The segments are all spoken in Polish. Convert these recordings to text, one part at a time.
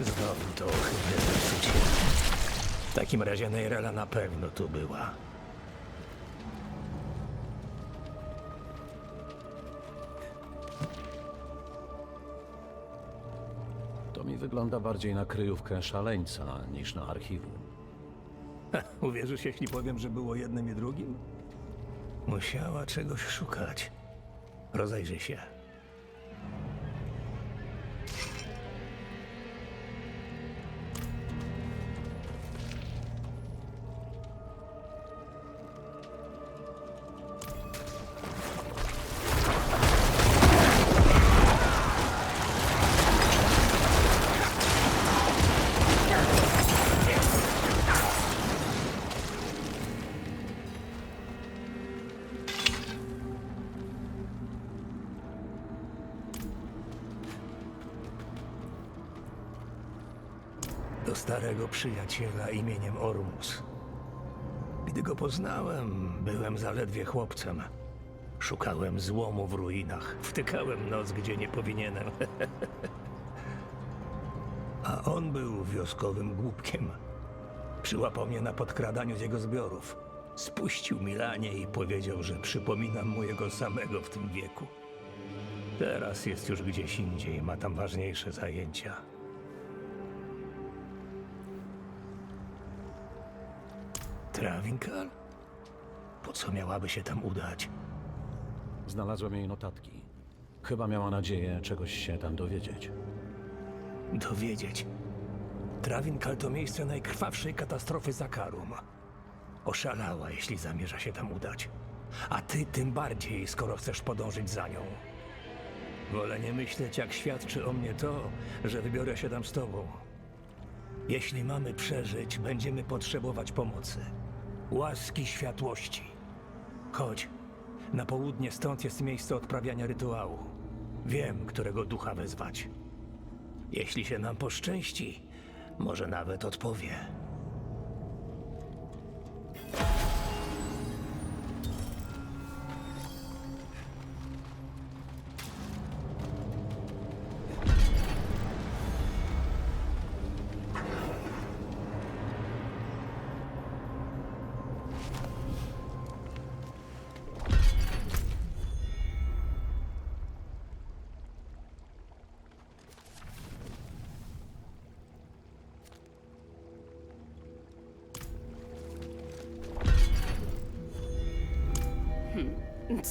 Znowu to ohydne zepsucie. W takim razie Neirela na pewno tu była. To mi wygląda bardziej na kryjówkę szaleńca niż na archiwum. Uwierzysz, jeśli powiem, że było jednym i drugim? Musiała czegoś szukać. Rozejrzyj się. Starego przyjaciela imieniem Ormus. Gdy go poznałem, byłem zaledwie chłopcem. Szukałem złomu w ruinach, wtykałem nos, gdzie nie powinienem. A on był wioskowym głupkiem. Przyłapał mnie na podkradaniu z jego zbiorów. Spuścił mi lanie i powiedział, że przypominam mu jego samego w tym wieku. Teraz jest już gdzieś indziej, ma tam ważniejsze zajęcia. Trawinkal? Po co miałaby się tam udać? Znalazłem jej notatki. Chyba miała nadzieję czegoś się tam dowiedzieć. Dowiedzieć. Trawinkal to miejsce najkrwawszej katastrofy Zakarum. Oszalała, jeśli zamierza się tam udać. A ty tym bardziej, skoro chcesz podążyć za nią. Wolę nie myśleć, jak świadczy o mnie to, że wybiorę się tam z tobą. Jeśli mamy przeżyć, będziemy potrzebować pomocy. Łaski światłości. Chodź. Na południe stąd jest miejsce odprawiania rytuału. Wiem, którego ducha wezwać. Jeśli się nam poszczęści, może nawet odpowie.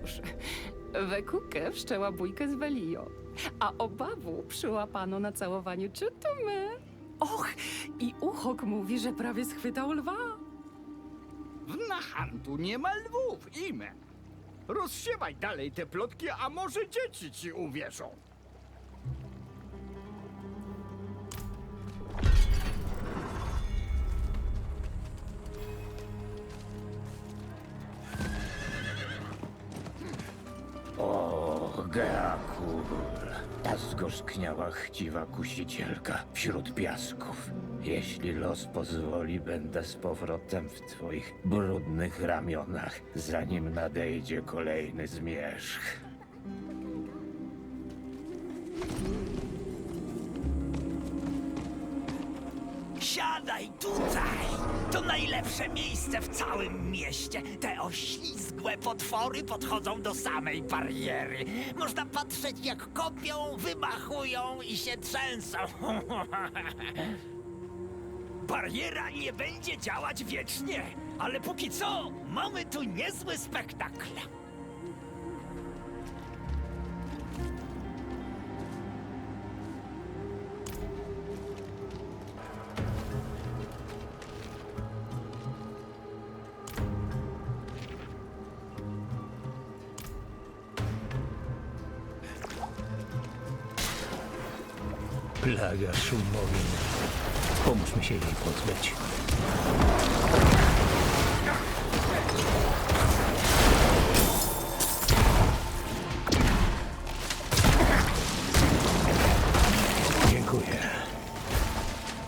Cóż, Wekukę wszczęła bójkę z Velio, a obawu przyłapano na całowaniu czytumy. Och, i Uchok mówi, że prawie schwytał lwa. W Nahantu nie ma lwów, Ime. Rozsiewaj dalej te plotki, a może dzieci ci uwierzą. Ta zgorzkniała chciwa kusicielka wśród piasków. Jeśli los pozwoli, będę z powrotem w twoich brudnych ramionach, zanim nadejdzie kolejny zmierzch. Najlepsze miejsce w całym mieście. Te oślizgłe potwory podchodzą do samej bariery. Można patrzeć, jak kopią, wymachują i się trzęsą. Bariera nie będzie działać wiecznie, ale póki co mamy tu niezły spektakl. Pozbyć. Dziękuję.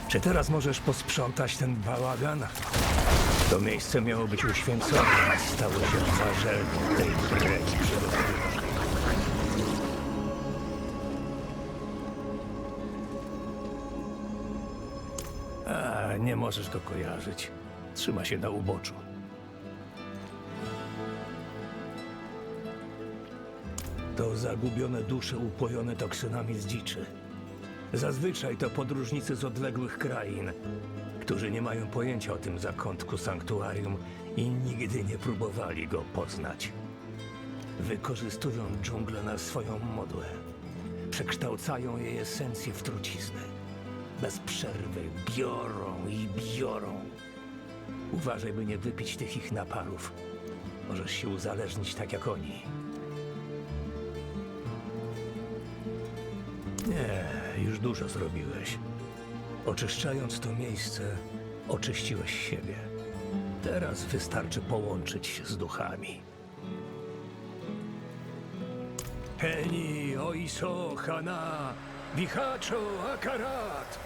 Czy teraz możesz posprzątać ten bałagan? To miejsce miało być uświęcone, a stało się warzelną tej breki możesz go kojarzyć. Trzyma się na uboczu. To zagubione dusze upojone toksynami z dziczy. Zazwyczaj to podróżnicy z odległych krain, którzy nie mają pojęcia o tym zakątku sanktuarium i nigdy nie próbowali go poznać. Wykorzystują dżunglę na swoją modłę. Przekształcają jej esencję w truciznę. Bez przerwy biorą i biorą. Uważaj, by nie wypić tych ich naparów. Możesz się uzależnić tak jak oni. Nie, już dużo zrobiłeś. Oczyszczając to miejsce, oczyściłeś siebie. Teraz wystarczy połączyć się z duchami. Heni, Oiso, Hana, Bihacho, Akarat!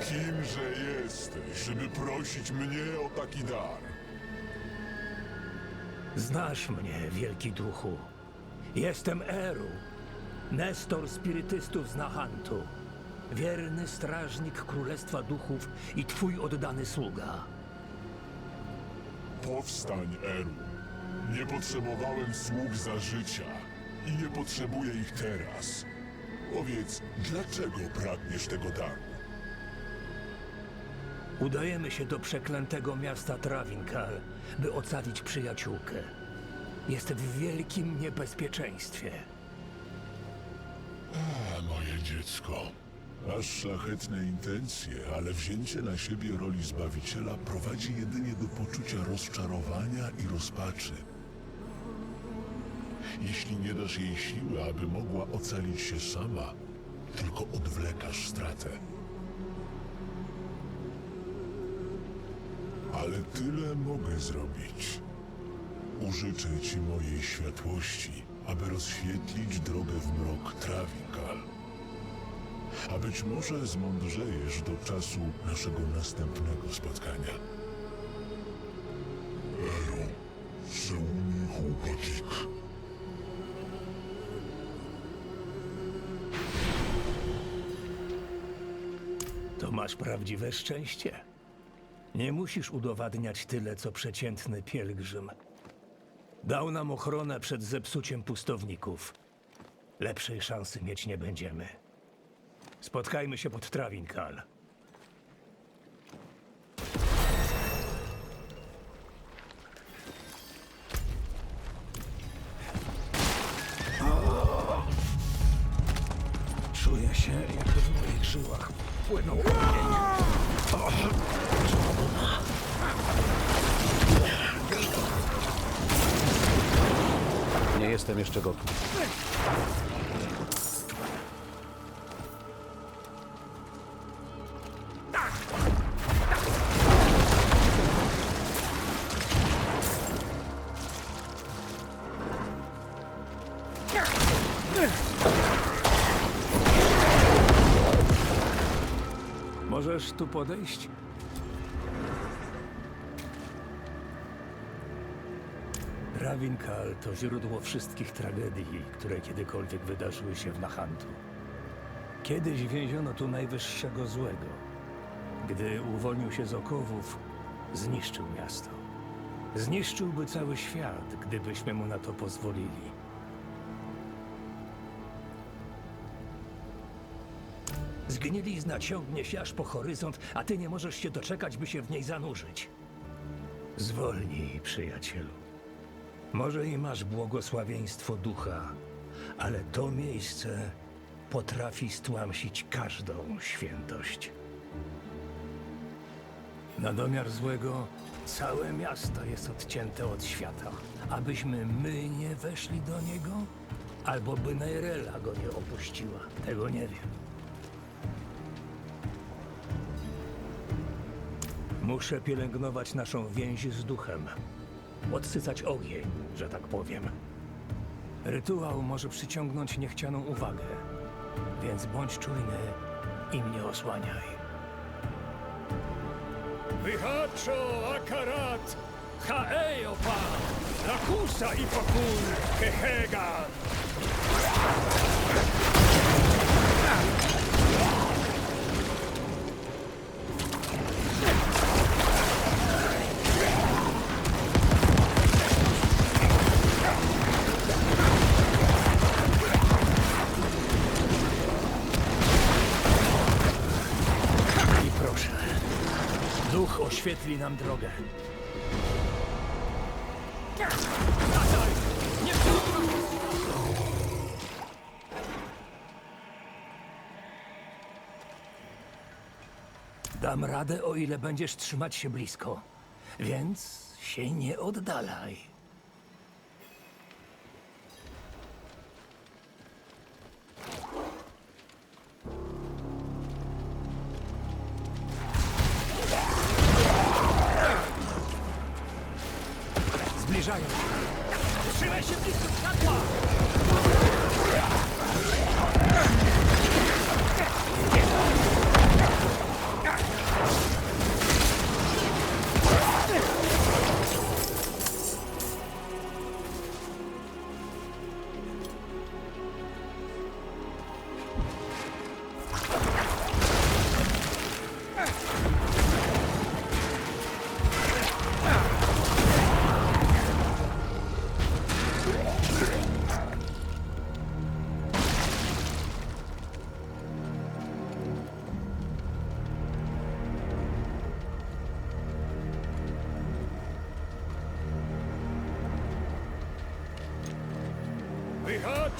Kimże jesteś, żeby prosić mnie o taki dar? Znasz mnie, wielki duchu. Jestem Eru, Nestor spirytystów z Nahantu, wierny strażnik Królestwa Duchów i twój oddany sługa. Powstań, Eru. Nie potrzebowałem sług za życia i nie potrzebuję ich teraz. Powiedz, dlaczego pragniesz tego daru? Udajemy się do przeklętego miasta Travinkal, by ocalić przyjaciółkę. Jest w wielkim niebezpieczeństwie. A, moje dziecko. Masz szlachetne intencje, ale wzięcie na siebie roli Zbawiciela prowadzi jedynie do poczucia rozczarowania i rozpaczy. Jeśli nie dasz jej siły, aby mogła ocalić się sama, tylko odwlekasz stratę. Ale tyle mogę zrobić. Użyczę ci mojej światłości, aby rozświetlić drogę w mrok Travikal. A być może zmądrzejesz do czasu naszego następnego spotkania. Masz prawdziwe szczęście. Nie musisz udowadniać tyle, co przeciętny pielgrzym. Dał nam ochronę przed zepsuciem pustowników. Lepszej szansy mieć nie będziemy. Spotkajmy się pod Travinkal. Jestem jeszcze gotów. Możesz tu podejść? To źródło wszystkich tragedii, które kiedykolwiek wydarzyły się w Nahantu. Kiedyś więziono tu najwyższego złego. Gdy uwolnił się z okowów, zniszczył miasto. Zniszczyłby cały świat, gdybyśmy mu na to pozwolili. Zgnilizna ciągnie się aż po horyzont, a ty nie możesz się doczekać, by się w niej zanurzyć. Zwolnij, przyjacielu. Może i masz błogosławieństwo ducha, ale to miejsce potrafi stłamsić każdą świętość. Na domiar złego całe miasto jest odcięte od świata. Abyśmy my nie weszli do niego, albo by Neirella go nie opuściła. Tego nie wiem. Muszę pielęgnować naszą więź z duchem. Odsycać ogień, że tak powiem. Rytuał może przyciągnąć niechcianą uwagę, więc bądź czujny i mnie osłaniaj. Wyhaczo, akarat, haeopa, lakusa i pokój, kehega. Nam drogę. Dam radę, o ile będziesz trzymać się blisko. Więc się nie oddalaj.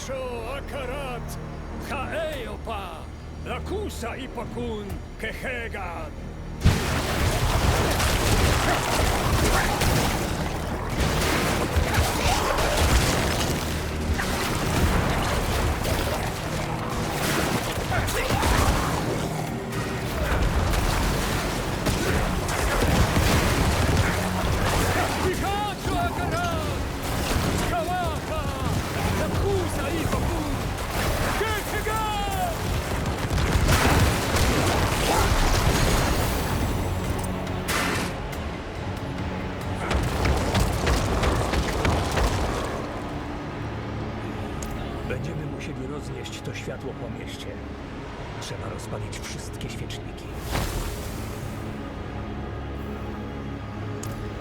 Wyhacho, Akarat, Haeopa, Lakusa i Pakun, Kehegan. Roznieść to światło po mieście. Trzeba rozpalić wszystkie świeczniki.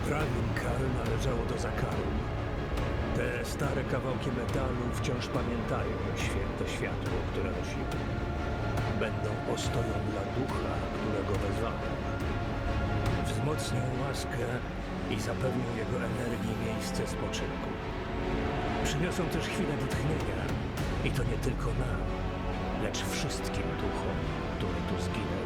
Trawinkar należało do Zakaru. Te stare kawałki metalu wciąż pamiętają święte światło, które nosimy. Będą ostoją dla ducha, którego wezwałem. Wzmocnią łaskę i zapewnią jego energii miejsce spoczynku. Przyniosą też chwilę wytchnienia. I to nie tylko nam, lecz wszystkim duchom, które tu zginęły.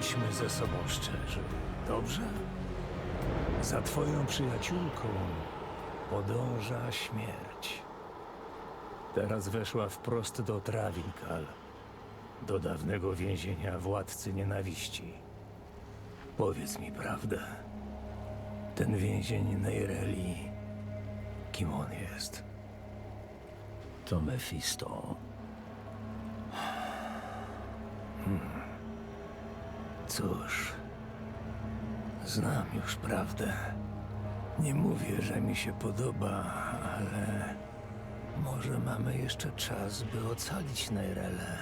Bądźmy ze sobą szczerzy, dobrze? Za twoją przyjaciółką podąża śmierć. Teraz weszła wprost do Trawinkal, do dawnego więzienia władcy nienawiści. Powiedz mi prawdę. Ten więzień Neireli, kim on jest? To Mephisto. Cóż, znam już prawdę. Nie mówię, że mi się podoba, ale może mamy jeszcze czas, by ocalić Neirele.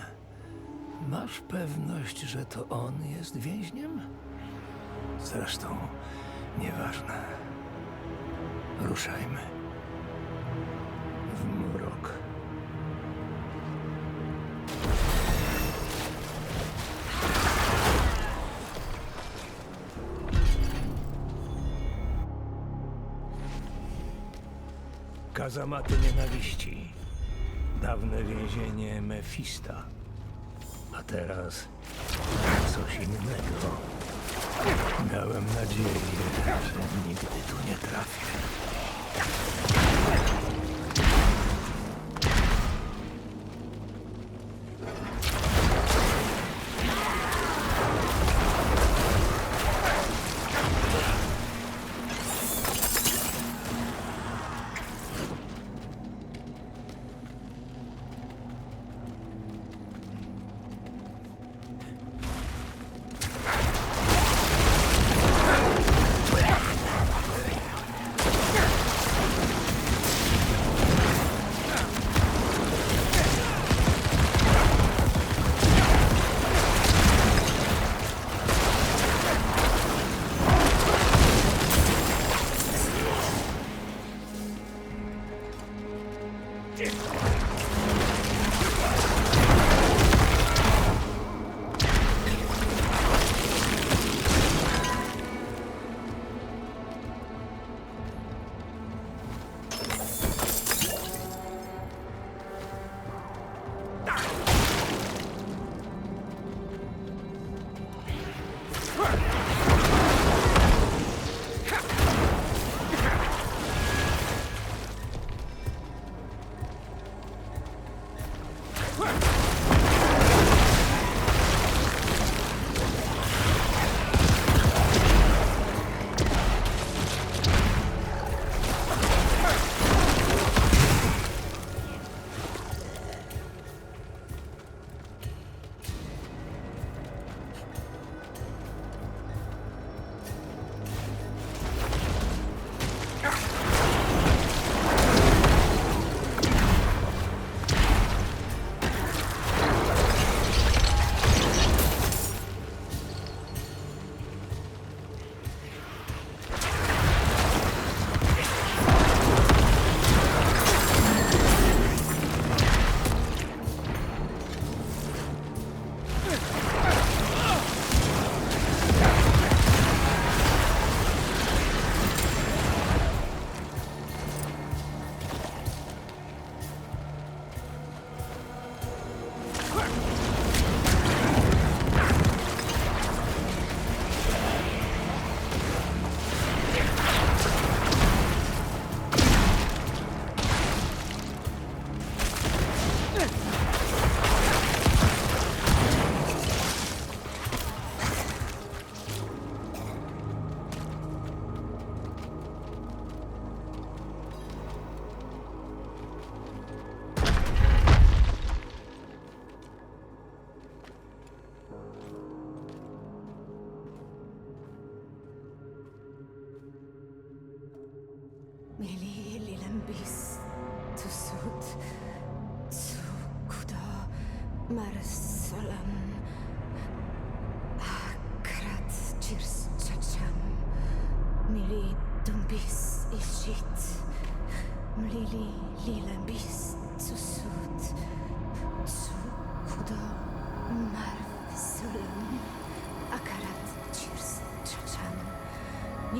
Masz pewność, że to on jest więźniem? Zresztą, nieważne. Ruszajmy. Kazamaty nienawiści. Dawne więzienie Mefista. A teraz coś innego. Miałem nadzieję, że nigdy tu nie trafię.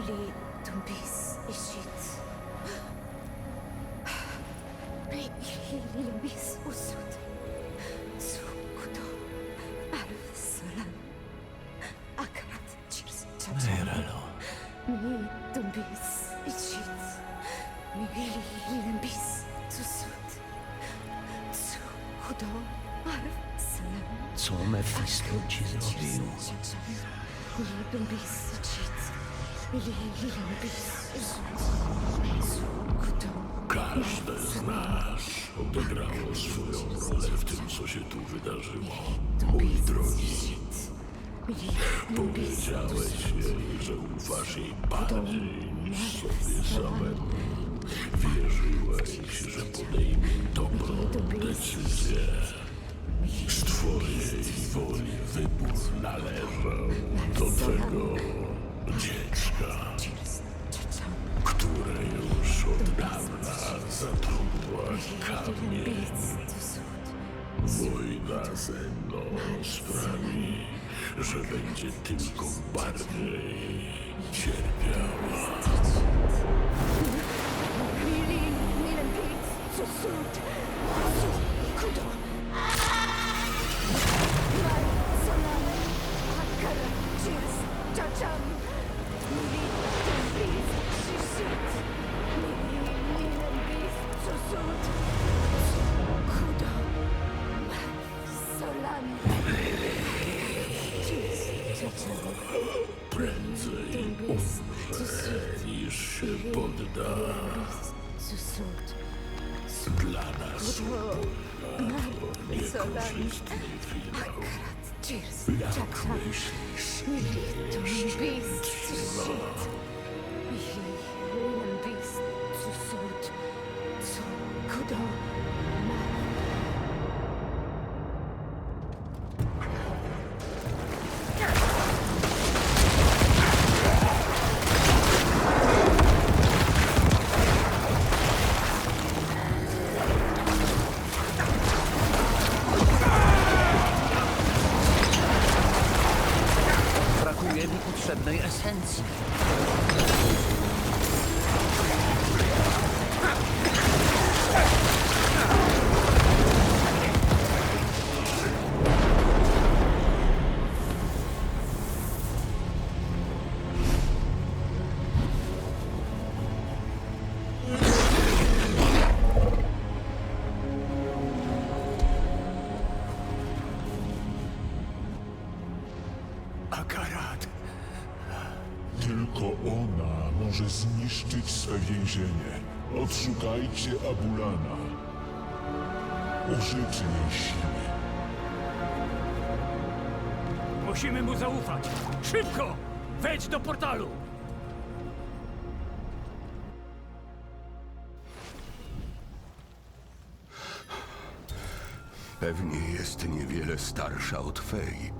Ali Dumbis işit. Bekliliğimiz uzun. Sukudu. Arsalan. Akrat çirs çaçan. Heralo. Mi Dumbis işit. mi ilimiz Bekliliğimiz uzun. Sukudu. Arsalan. Co mefislo ci zrobił? Nie Dumbis. Każde z nas odegrało swoją rolę w tym, co się tu wydarzyło. Mój drogi, powiedziałeś jej, że ufasz jej bardziej niż sobie samemu. Wierzyłeś, że podejmie dobrą decyzję. Z twojej woli wybór należał do tego Mną sprawi, że będzie tylko bardziej cierpiała. Mili limbis tusut. Su kudo. soda. Akrat, cheers, chapchap, schmidt, beast, shit. Odszukajcie Abulana. Użyczy jej siły. Musimy mu zaufać. Szybko! Wejdź do portalu! Pewnie jest niewiele starsza od Fej.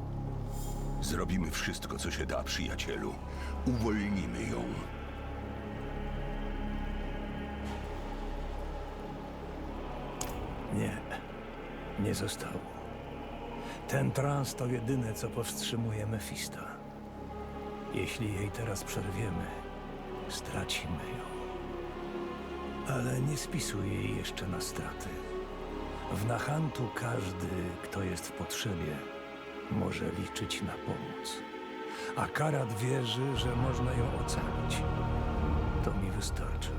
Zrobimy wszystko, co się da, przyjacielu. Uwolnimy ją. Nie zostało. Ten trans to jedyne, co powstrzymuje Mefista. Jeśli jej teraz przerwiemy, stracimy ją. Ale nie spisuj jej jeszcze na straty. W Nahantu każdy, kto jest w potrzebie, może liczyć na pomoc. A Karat wierzy, że można ją ocalić. To mi wystarczy.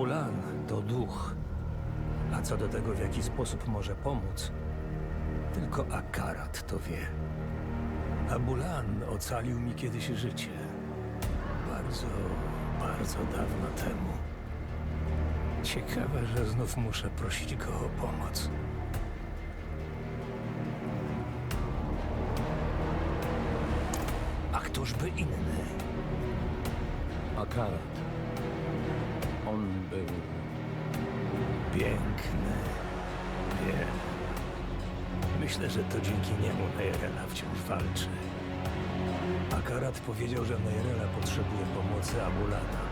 Abulan to duch. A co do tego, w jaki sposób może pomóc, tylko Akarat to wie. Abulan ocalił mi kiedyś życie. Bardzo, bardzo dawno temu. Ciekawe, że znów muszę prosić go o pomoc. A któż by inny? Akarat. Był Piękny. Wiem. Myślę, że to dzięki niemu Neirela wciąż walczy. Akarat powiedział, że Neyrela potrzebuje pomocy Amulana.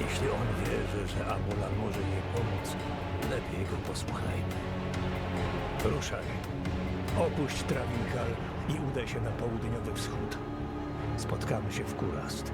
Jeśli on wierzy, że Amulan może jej pomóc, lepiej go posłuchajmy. Ruszaj. Opuść Trawinkal i udaj się na południowy wschód. Spotkamy się w Kurast.